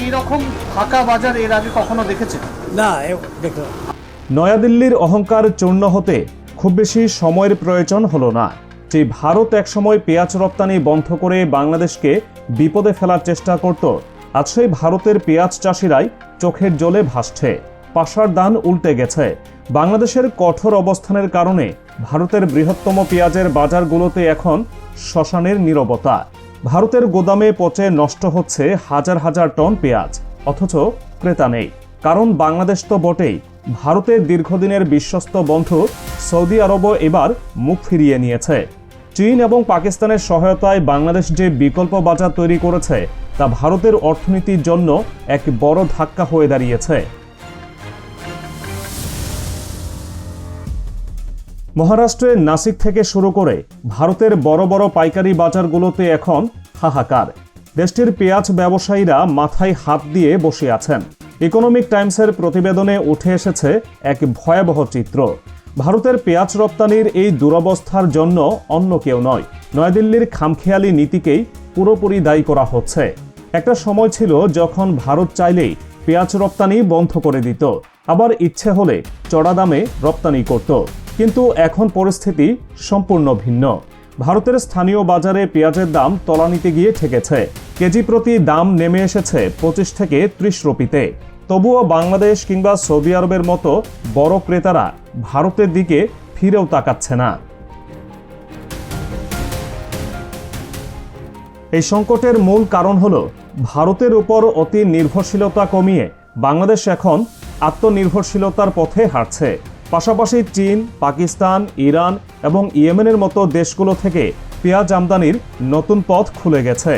এই রকম ফাঁকা বাজার এর আগে কখনো দেখেছেন? না দেখো। নয়াদিল্লির অহংকার চূর্ণ হতে খুব বেশি সময়ের প্রয়োজন হলো না। যে ভারত একসময় পেঁয়াজ রপ্তানি বন্ধ করে বাংলাদেশকে বিপদে ফেলার চেষ্টা করত আজ সেই ভারতের পেঁয়াজ চাষিরাই চোখের জলে ভাসছে পাশার দান উল্টে গেছে। বাংলাদেশের কঠোর অবস্থানের কারণে ভারতের বৃহত্তম পেঁয়াজের বাজারগুলোতে এখন শ্মশানের নীরবতা। ভারতের গোদামে পচে নষ্ট হচ্ছে হাজার হাজার টন পেঁয়াজ, অথচ ক্রেতা নেই। কারণ বাংলাদেশ তো বটেই। ভারতের দীর্ঘদিনের বিশ্বস্ত বন্ধু সৌদি আরবও এবার মুখ ফিরিয়ে নিয়েছে। চীন এবং পাকিস্তানের সহায়তায় বাংলাদেশ যে বিকল্প বাজার তৈরি করেছে, তা ভারতের অর্থনীতির জন্য এক বড় ধাক্কা হয়ে দাঁড়িয়েছে। মহারাষ্ট্রের নাসিক থেকে শুরু করে ভারতের বড় বড় পাইকারি বাজারগুলোতে এখন হাহাকার। দেশটির পেঁয়াজ ব্যবসায়ীরা মাথায় হাত দিয়ে বসে আছেন। ইকোনমিক টাইমসের প্রতিবেদনে উঠে এসেছে এক ভয়াবহ চিত্র। ভারতের পেঁয়াজ রপ্তানির এই দুরবস্থার জন্য অন্য কেউ নয়। নয়াদিল্লির খামখেয়ালি নীতিকেই পুরোপুরি দায়ী করা হচ্ছে। একটা সময় ছিল যখন ভারত চাইলেই পেঁয়াজ রপ্তানি বন্ধ করে দিত। আবার ইচ্ছে হলে চড়া দামে রপ্তানি করত। কিন্তু এখন পরিস্থিতি সম্পূর্ণ ভিন্ন। ভারতের স্থানীয় বাজারে পেঁয়াজের দাম তলানিতে গিয়ে ঠেকেছে। কেজি প্রতি দাম নেমে এসেছে পঁচিশ থেকে ত্রিশ রুপিতে। তবুও বাংলাদেশ কিংবা সৌদি আরবের মতো বড় ক্রেতারা ভারতের দিকে ফিরেও তাকাচ্ছে না। এই সংকটের মূল কারণ হল, ভারতের উপর অতি নির্ভরশীলতা কমিয়ে বাংলাদেশ এখন আত্মনির্ভরশীলতার পথে হাঁটছে। পাশাপাশি চীন, পাকিস্তান, ইরান এবং ইয়েমেনের মতো দেশগুলো থেকে পেঁয়াজ আমদানির নতুন পথ খুলে গেছে।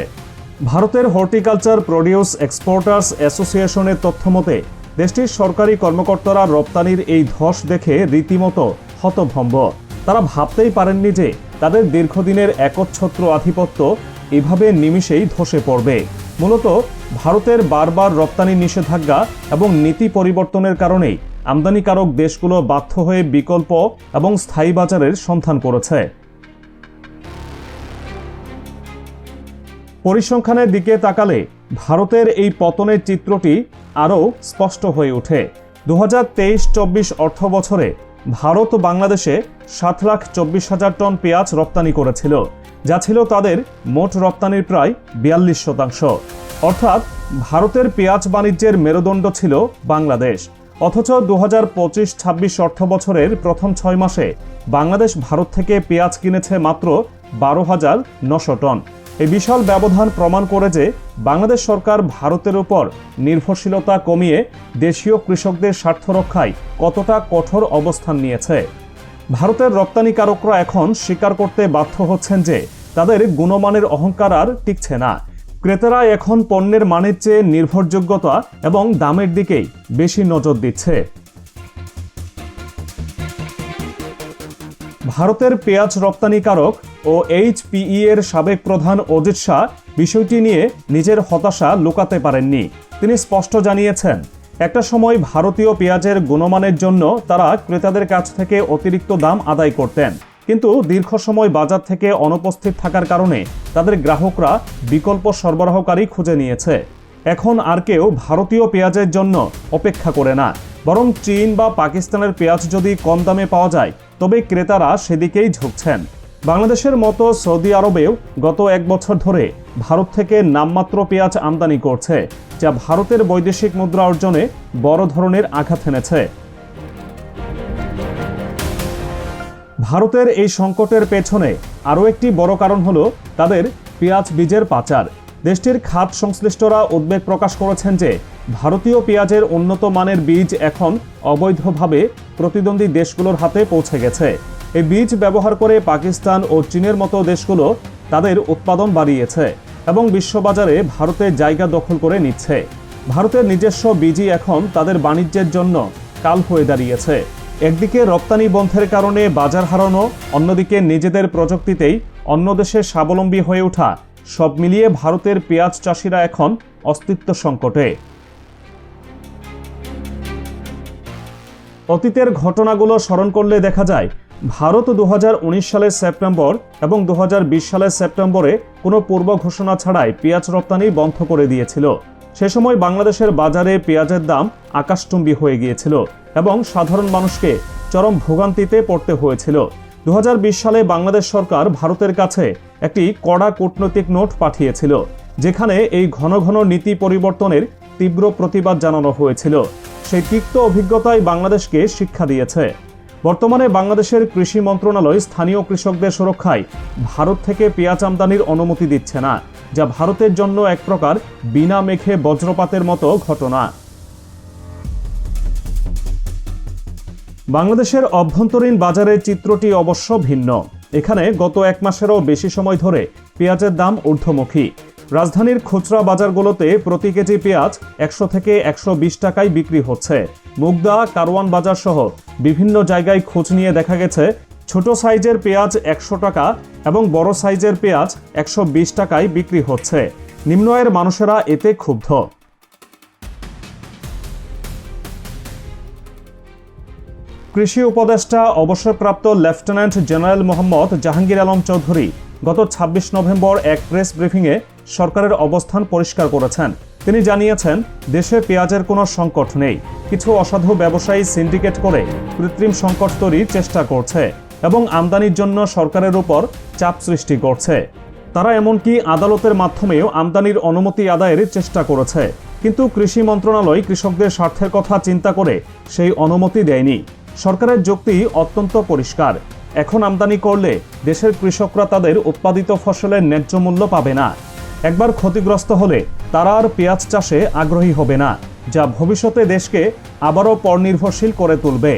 ভারতের হর্টিকালচার প্রডিউস এক্সপোর্টার্স অ্যাসোসিয়েশনের তথ্যমতে দেশটির সরকারি কর্মকর্তারা রপ্তানির এই ধস দেখে রীতিমতো হতভম্ব। তারা ভাবতেই পারেননি যে তাদের দীর্ঘদিনের একচ্ছত্র আধিপত্য এভাবে নিমিষেই ধসে পড়বে। মূলত ভারতের বারবার রপ্তানি নিষেধাজ্ঞা এবং নীতি পরিবর্তনের কারণেই আমদানিকারক দেশগুলো বাধ্য হয়ে বিকল্প এবং স্থায়ী বাজারের সন্ধান করেছে। পরিসংখ্যানের দিকে তাকালে ভারতের এই পতনের চিত্রটি আরও স্পষ্ট হয়ে ওঠে। দু হাজার তেইশ চব্বিশ অর্থ বছরে ভারত বাংলাদেশে সাত লাখ চব্বিশ হাজার টন পেঁয়াজ রপ্তানি করেছিল, যা ছিল তাদের মোট রপ্তানির প্রায় বিয়াল্লিশ শতাংশ। অর্থাৎ ভারতের পেঁয়াজ বাণিজ্যের মেরুদণ্ড ছিল বাংলাদেশ। অথচ দু হাজার পঁচিশ ছাব্বিশ অর্থ বছরের প্রথম ছয় মাসে বাংলাদেশ ভারত থেকে পেঁয়াজ কিনেছে মাত্র বারো হাজার নশো টন। এই বিশাল ব্যবধান প্রমাণ করে যে বাংলাদেশ সরকার ভারতের উপর নির্ভরশীলতা কমিয়ে দেশীয় কৃষকদের স্বার্থ রক্ষায় কতটা কঠোর অবস্থান নিয়েছে। ভারতের রপ্তানিকারকরা এখন স্বীকার করতে বাধ্য হচ্ছেন যে তাদের গুণমানের অহংকার আর টিকছে না। ক্রেতারা এখন পণ্যের মানের চেয়ে নির্ভরযোগ্যতা এবং দামের দিকেই বেশি নজর দিচ্ছে। ভারতের পেঁয়াজ রপ্তানিকারক ও এইচপিই এর সাবেক প্রধান অজিত শাহ বিষয়টি নিয়ে নিজের হতাশা লুকাতে পারেননি। তিনি স্পষ্ট জানিয়েছেন, একটা সময় ভারতীয় পেঁয়াজের গুণমানের জন্য তারা ক্রেতাদের কাছ থেকে অতিরিক্ত দাম আদায় করতেন। কিন্তু দীর্ঘ সময় বাজার থেকে অনুপস্থিত থাকার কারণে তাদের গ্রাহকরা বিকল্প সরবরাহকারী খুঁজে নিয়েছে। এখন আর কেউ ভারতীয় পেঁয়াজের জন্য অপেক্ষা করে না। বরং চীন বা পাকিস্তানের পেঁয়াজ যদি কম দামে পাওয়া যায়, তবে ক্রেতারা সেদিকেই ঝুঁকছেন। বাংলাদেশের মতো সৌদি আরবেও গত এক বছর ধরে ভারত থেকে নামমাত্র পেঁয়াজ আমদানি করছে, যা ভারতের বৈদেশিক মুদ্রা অর্জনে বড় ধরনের আঘাত এনেছে। ভারতের এই সংকটের পেছনে আরও একটি বড় কারণ হলো তাদের পেঁয়াজ বীজের পাচার। দেশটির খাত সংশ্লিষ্টরা উদ্বেগ প্রকাশ করেছেন যে ভারতীয় পেঁয়াজের উন্নত মানের বীজ এখন অবৈধভাবে প্রতিদ্বন্দ্বী দেশগুলোর হাতে পৌঁছে গেছে। এই বীজ ব্যবহার করে পাকিস্তান ও চীনের মতো দেশগুলো তাদের উৎপাদন বাড়িয়েছে এবং বিশ্ববাজারে ভারতের জায়গা দখল করে নিচ্ছে। ভারতের নিজস্ব বীজই এখন তাদের বাণিজ্যের জন্য কাল হয়ে দাঁড়িয়েছে। একদিকে রপ্তানি বন্ধের কারণে বাজার হারানো, অন্যদিকে নিজেদের প্রযুক্তিতেই অন্য দেশে স্বাবলম্বী হয়ে ওঠা, সব মিলিয়ে ভারতের পেঁয়াজ চাষিরা এখন অস্তিত্ব সংকটে। অতীতের ঘটনাগুলো স্মরণ করলে দেখা যায়, ভারত দু হাজার উনিশ সালের সেপ্টেম্বর এবং দু হাজার বিশ সালের সেপ্টেম্বরে কোনো পূর্ব ঘোষণা ছাড়াই পেঁয়াজ রপ্তানি বন্ধ করে দিয়েছিল। সে সময় বাংলাদেশের বাজারে পেঁয়াজের দাম আকাশচুম্বী হয়ে গিয়েছিল এবং সাধারণ মানুষকে চরম ভোগান্তিতে পড়তে হয়েছিল। দু হাজার বিশ সালে বাংলাদেশ সরকার ভারতের কাছে একটি কড়া কূটনৈতিক নোট পাঠিয়েছিল, যেখানে এই ঘন ঘন নীতি পরিবর্তনের তীব্র প্রতিবাদ জানানো হয়েছিল। সেই তিক্ত অভিজ্ঞতাই বাংলাদেশকে শিক্ষা দিয়েছে। বর্তমানে বাংলাদেশের কৃষি মন্ত্রণালয় স্থানীয় কৃষকদের সুরক্ষায় ভারত থেকে পেঁয়াজ আমদানির অনুমতি দিচ্ছে না, যা ভারতের জন্য এক প্রকার বিনা মেঘে বজ্রপাতের মতো ঘটনা। বাংলাদেশের অভ্যন্তরীণ বাজারের চিত্রটি অবশ্য ভিন্ন। এখানে গত এক মাসেরও বেশি সময় ধরে পেঁয়াজের দাম ঊর্ধ্বমুখী। রাজধানীর খুচরা বাজারগুলোতে প্রতি কেজি পেঁয়াজ একশো থেকে একশো বিশ টাকায় বিক্রি হচ্ছে। মুগদা, কারওয়ান বাজার সহ বিভিন্ন জায়গায় খোঁজ নিয়ে দেখা গেছে, ছোট সাইজের পেঁয়াজ একশো টাকা এবং বড় সাইজের পেঁয়াজ একশো বিশ টাকায় বিক্রি হচ্ছে। নিম্ন আয়ের মানুষেরা এতে ক্ষুব্ধ। কৃষি উপদেষ্টা, অবসরপ্রাপ্ত লেফটেন্যান্ট জেনারেল মোহাম্মদ জাহাঙ্গীর আলম চৌধুরী গত ২৬ নভেম্বর এক প্রেস ব্রিফিংয়ে সরকারের অবস্থান পরিষ্কার করেছেন। তিনি জানিয়েছেন, দেশে পেঁয়াজের কোনো সংকট নেই। কিছু অসাধু ব্যবসায়ী সিন্ডিকেট করে কৃত্রিম সংকট তৈরির চেষ্টা করছে এবং আমদানির জন্য সরকারের উপর চাপ সৃষ্টি করছে। তারা এমনকি আদালতের মাধ্যমেও আমদানির অনুমতি আদায়ের চেষ্টা করেছে। কিন্তু কৃষি মন্ত্রণালয় কৃষকদের স্বার্থের কথা চিন্তা করে সেই অনুমতি দেয়নি। সরকারের যুক্তি অত্যন্ত পরিষ্কার। এখন আমদানি করলে দেশের কৃষকরা তাদের উৎপাদিত ফসলের ন্যায্য মূল্য পাবে না। একবার ক্ষতিগ্রস্ত হলে তারা আর পেঁয়াজ চাষে আগ্রহী হবে না, যা ভবিষ্যতে দেশকে আবারও পরনির্ভরশীল করে তুলবে।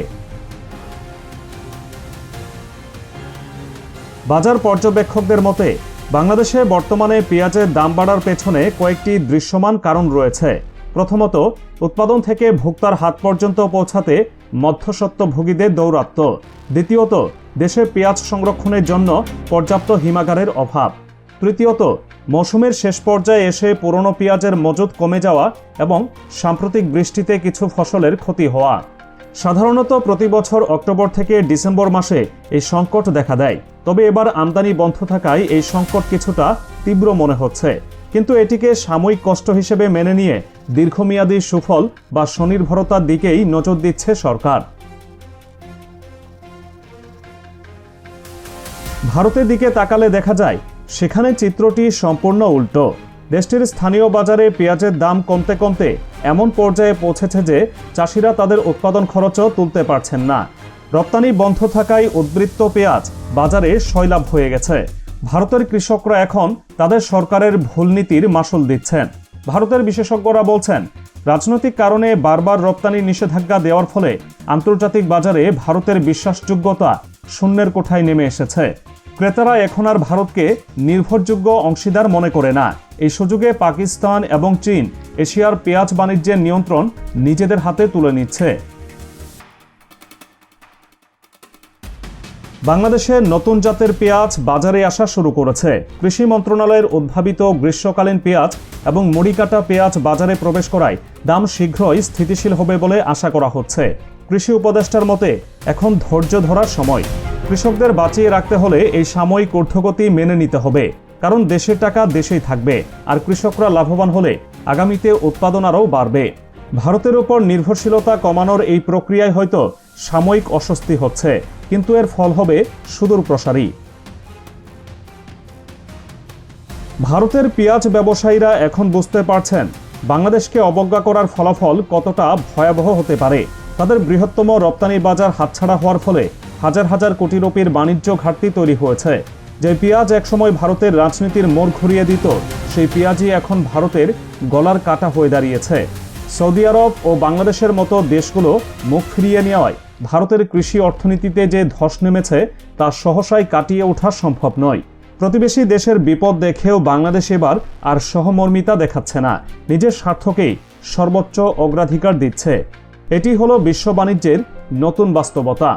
বাজার পর্যবেক্ষকদের মতে, বাংলাদেশে বর্তমানে পেঁয়াজের দাম বাড়ার পেছনে কয়েকটি দৃশ্যমান কারণ রয়েছে। প্রথমত, উৎপাদন থেকে ভোক্তার হাত পর্যন্ত পৌঁছাতে মধ্যস্বত্বভোগীদের দৌরাত্ম দ্বিতীয়ত, দেশে পেঁয়াজ সংরক্ষণের জন্য পর্যাপ্ত হিমাগারের অভাব। তৃতীয়ত মৌসুমের শেষ পর্যায়ে এসে পুরনো পেঁয়াজের মজুদ কমে যাওয়া এবং সাম্প্রতিক বৃষ্টিতে কিছু ফসলের ক্ষতি হওয়া। সাধারণত প্রতি বছর অক্টোবর থেকে ডিসেম্বর মাসে এই সংকট দেখা দেয়। তবে এবার আমদানি বন্ধ থাকায় এই সংকট কিছুটা তীব্র মনে হচ্ছে। কিন্তু এটিকে সাময়িক কষ্ট হিসেবে মেনে নিয়ে দীর্ঘমেয়াদী সুফল বা স্বনির্ভরতার দিকেই নজর দিচ্ছে সরকার। ভারতের দিকে তাকালে দেখা যায় সেখানে চিত্রটি সম্পূর্ণ উল্টো। দেশটির স্থানীয় বাজারে পেঁয়াজের দাম কমতে কমতে এমন পর্যায়ে পৌঁছেছে যে চাষিরা তাদের উৎপাদন খরচও তুলতে পারছেন না। রপ্তানি বন্ধ থাকায় উদ্বৃত্ত পেঁয়াজ বাজারে সয়লাভ হয়ে গেছে। ভারতের কৃষকরা এখন তাদের সরকারের ভুল নীতির মাসুল দিচ্ছেন। ভারতের বিশেষজ্ঞরা বলছেন, রাজনৈতিক কারণে বারবার রপ্তানি নিষেধাজ্ঞা দেওয়ার ফলে আন্তর্জাতিক বাজারে ভারতের বিশ্বাসযোগ্যতা শূন্যের কোঠায় নেমে এসেছে। ক্রেতারা এখন আর ভারতকে নির্ভরযোগ্য অংশীদার মনে করে না। এই সুযোগে পাকিস্তান এবং চীন এশিয়ার পেঁয়াজ বাণিজ্যের নিয়ন্ত্রণ নিজেদের হাতে তুলে নিচ্ছে। বাংলাদেশে নতুন জাতের পেঁয়াজ বাজারে আসা শুরু করেছে। কৃষি মন্ত্রণালয়ের উদ্ভাবিত গ্রীষ্মকালীন পেঁয়াজ এবং মুড়িকাটা পেঁয়াজ বাজারে প্রবেশ করায় দাম শীঘ্রই স্থিতিশীল হবে বলে আশা করা হচ্ছে। কৃষি উপদেষ্টার মতে, এখন ধৈর্য ধরার সময়। কৃষকদের বাঁচিয়ে রাখতে হলে এই সাময়িক ঊর্ধ্বগতি মেনে নিতে হবে। কারণ দেশের টাকা দেশেই থাকবে, আর কৃষকরা লাভবান হলে আগামীতে উৎপাদন আরও বাড়বে। ভারতের উপর নির্ভরশীলতা কমানোর এই প্রক্রিয়ায় হয়তো সাময়িক অস্বস্তি হচ্ছে, কিন্তু এর ফল হবে সুদূর প্রসারী। ভারতের পেঁয়াজ ব্যবসায়ীরা এখন বুঝতে পারছেন, বাংলাদেশকে অবজ্ঞা করার ফলাফল কতটা ভয়াবহ হতে পারে। তাদের বৃহত্তম রপ্তানি বাজার হাতছাড়া হওয়ার ফলে হাজার হাজার কোটি রুপির বাণিজ্য ঘাটতি তৈরি হয়েছে। যে পেঁয়াজ একসময় ভারতের রাজনীতির মোড় ঘুরিয়ে দিত, সেই পেঁয়াজই এখন ভারতের গলার কাটা হয়ে দাঁড়িয়েছে। সৌদি আরব ও বাংলাদেশের মতো দেশগুলো মুখ ফিরিয়ে নেওয়ায় ভারতের কৃষি অর্থনীতিতে যে ধস নেমেছে, তা সহসায় কাটিয়ে ওঠা সম্ভব নয়। প্রতিবেশী দেশের বিপদ দেখেও বাংলাদেশ এবার আর সহমর্মিতা দেখাচ্ছে না। নিজের স্বার্থকেই সর্বোচ্চ অগ্রাধিকার দিচ্ছে। এটি হলো বিশ্ব বাণিজ্যের নতুন বাস্তবতা।